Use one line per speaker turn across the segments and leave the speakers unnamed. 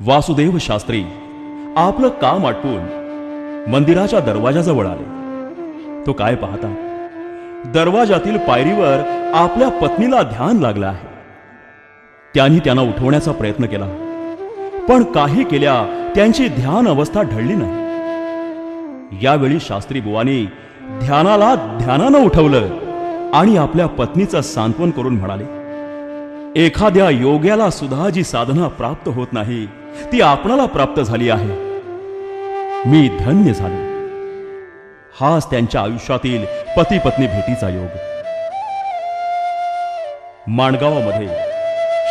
वासुदेव शास्त्री आपलं काम आटपून मंदिराच्या दरवाजाजवळ आले. तो काय पाहता? दरवाजातील पायरीवर आपल्या पत्नीला ध्यान लागलं आहे. त्यांनी त्यांना उठवण्याचा प्रयत्न केला. पण काही केल्या त्यांची ध्यान अवस्था ढळली नाही. यावेळी शास्त्री बुवानी ध्यानाला ध्यानानं उठवलं आणि आपल्या पत्नीचं सांत्वन करून म्हणाले एखाद्या योग्याला सुद्धा जी साधना प्राप्त होत नाही ती आपणाला प्राप्त झाली आहे. मी धन्य झालो. हाच त्यांच्या आयुष्यातील पती पत्नी भेटीचा योग. माणगावामध्ये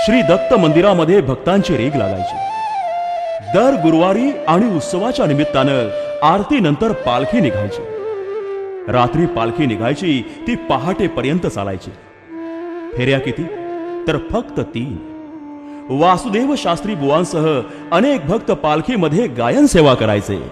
श्री दत्त मंदिरामध्ये भक्तांची रेग लागायची. दर गुरुवारी आणि उत्सवाच्या निमित्तानं आरतीनंतर पालखी निघायची. रात्री पालखी निघायची ती पहाटेपर्यंत चालायची. फेऱ्या किती? तर फक्त तीन. वासुदेव शास्त्री बुवांसह अनेक भक्त पालखीमध्ये गायन सेवा करायचे.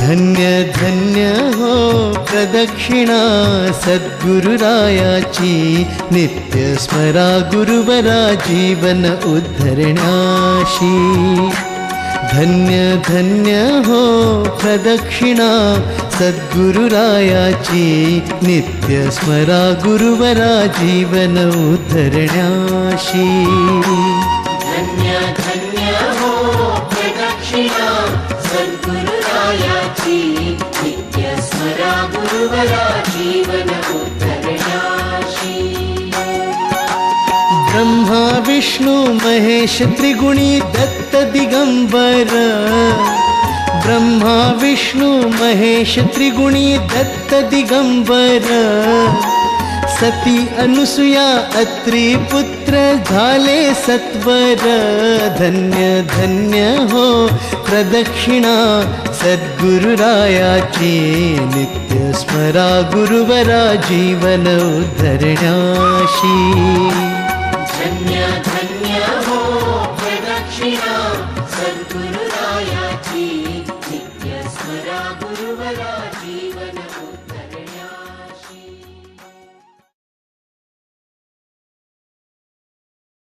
धन्य धन्य हो प्रदक्षिणा सद्गुरुरायाची. नित्य स्मरा गुरुवरा जीवन उद्धरण्याशी. धन्य धन्य हो प्रदक्षिणा सद्गुरुरायाची नित्य स्मरा गुरुवरा जीवन उद्धरण्याशी
धन्य धन्य हो प्रदक्षिणा. सद्गुरुरायाची नित्य स्मरा गुरुवरा जीवन उद्धरणाशी
ब्रह्मा विष्णू महेश त्रिगुणी दत्त दिगंबर. ब्रह्मा विष्णु महेश त्रिगुणी दत्त दिगंबर सती अनुसुया अत्री पुत्र झाले सत्वर धन्य धन्य हो प्रदक्षिणा सद्गुरुरायाची नित्य स्मरा गुरुवरा जीवन उद्धरण्याशी
धन्य धन्य हो प्रदक्षिणा सद्गुरु